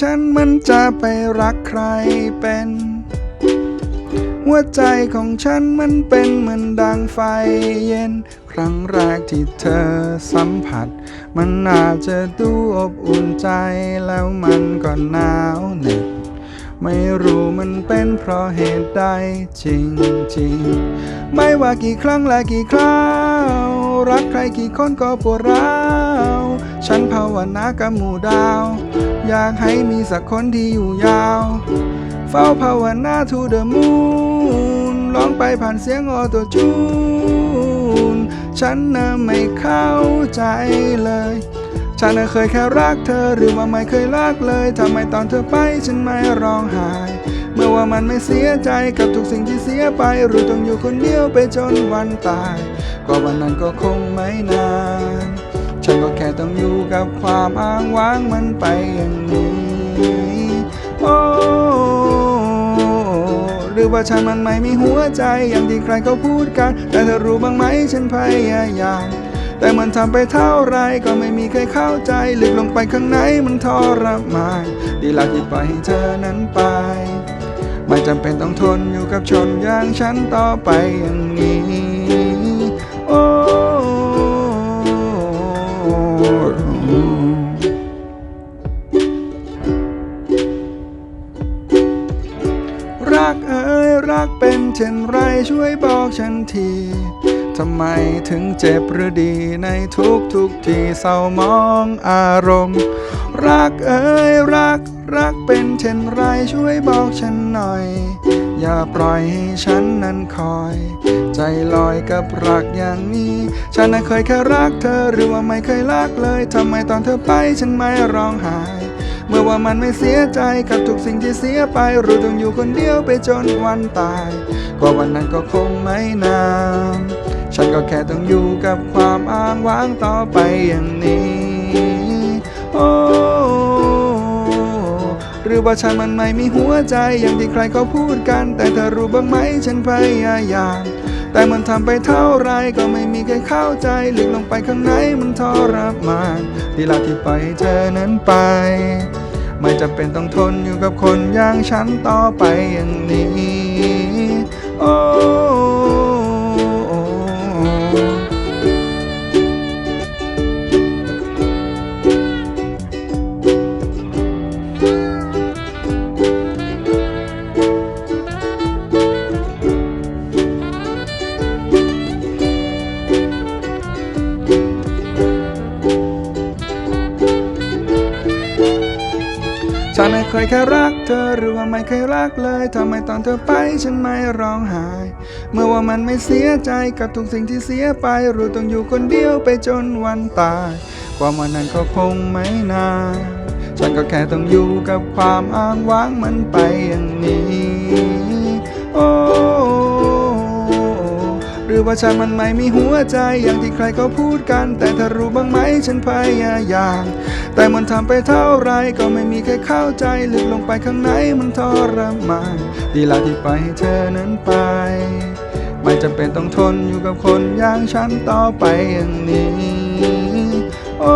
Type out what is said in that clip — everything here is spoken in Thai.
ฉันมันจะไปรักใครเป็น หัวใจของฉันมันเป็นเหมือนดังไฟเย็น ครั้งแรกที่เธอสัมผัส มันน่าจะดูอบอุ่นใจแล้วมันก็หนาวเหน็บไม่รู้มันเป็นเพราะเหตุใดจริงจริงๆไม่ว่ากี่ครั้งและกี่คราว รักใครกี่คนก็ปวดร้าว ฉันภาวนากับหมู่ดาว อยากให้มีสักคนที่อยู่ยาว เฝ้าภาวนา to the moon ร้องไปผ่านเสียงออโตจูน ฉันน่ะไม่เข้าใจเลย ฉันน่ะเคยแค่รักเธอหรือว่าไม่เคยรักเลยทำไมตอนเธอไปฉันไม่ร้องไห้เมื่อว่ามันไม่เสียใจกับทุกสิ่งที่เสียไป หรือต้องอยู่คนเดียวไปจนวันตาย ก็วันนั้นก็คงไม่นาน ฉันก็แค่ต้องอยู่กับความอ้างว้างมันไปอย่างนี้โอ้หรือว่าฉันมันไม่มีหัวใจอย่างที่ใครเขาพูดกัน แต่เธอรู้บ้างไหมฉันพยายามแต่มันทำไปเท่าไรก็ไม่มีใครเข้าใจลึกลงไปข้างในมันทรมานดีละที่ปล่อยให้เธอนั้นไป ไม่จำเป็นต้องทนอยู่กับชนอย่างฉันต่อไปอย่างนี้ เอ้ยรักเป็นเช่นไรช่วยบอกฉันทีทำไมถึงเจ็บหรือดีในทุกทุกๆที่เศร้ามองอารมณ์ รักเอ้ยรักรักเป็นเช่นไรช่วยบอกฉันหน่อย อย่าปล่อยให้ฉันนั้นคอย ใจลอยกับรักอย่างนี้ ฉันน่ะเคยแค่รักเธอหรือว่าไม่เคยรักเลยทำไมตอนเธอไปฉันไม่ร้องไห้ เมื่อว่ามันไม่เสียใจกับทุกสิ่งที่เสียไปรู้ต้องอยู่คนเดียวไปจนวันตายก็วันนั้นก็คงไม่นานฉันก็แค่ต้องอยู่กับความอ้างว้างต่อไปอย่างนี้โอ้หรือว่าฉันมันไม่มีหัวใจอย่างที่ใครเขาพูดกัน แต่เธอรู้บ้างไหมฉันพยายาม แต่มันทำไปเท่าไรก็ไม่มีใครเข้าใจลึกลงไปข้างในมันทรมานดีลาที่ปล่อยให้เธอนั้นไป ไม่จำเป็นต้องทนอยู่กับคนอย่างฉันต่อไปอย่างนี้ โอ้ ฉันน่เคยแค่รักเธอหรือว่าไม่เคยรักเลยทำไมตอนเธอไปฉันไม่ร้องไห้ เมื่อว่ามันไม่เสียใจกับทุกสิ่งที่เสียไป รู้ต้องอยู่คนเดียวไปจนวันตาย ความวันนั้นก็คงไม่นานฉันก็แค่ต้องอยู่กับความอ้างว้างมันไปอย่างนี้ รือว่าฉันมันไม่มีหัวใจอย่างที่ใครเขาพูดกัน แต่เธอรู้บ้างไหมฉันพยายาม แต่มันทำไปเท่าไรก็ไม่มีใครเข้าใจลึกลงไปข้างในมันทรมานดีละที่ไปให้เธอนั้นไป ไม่จำเป็นต้องทนอยู่กับคนอย่างฉันต่อไปอย่างนี้ โอ้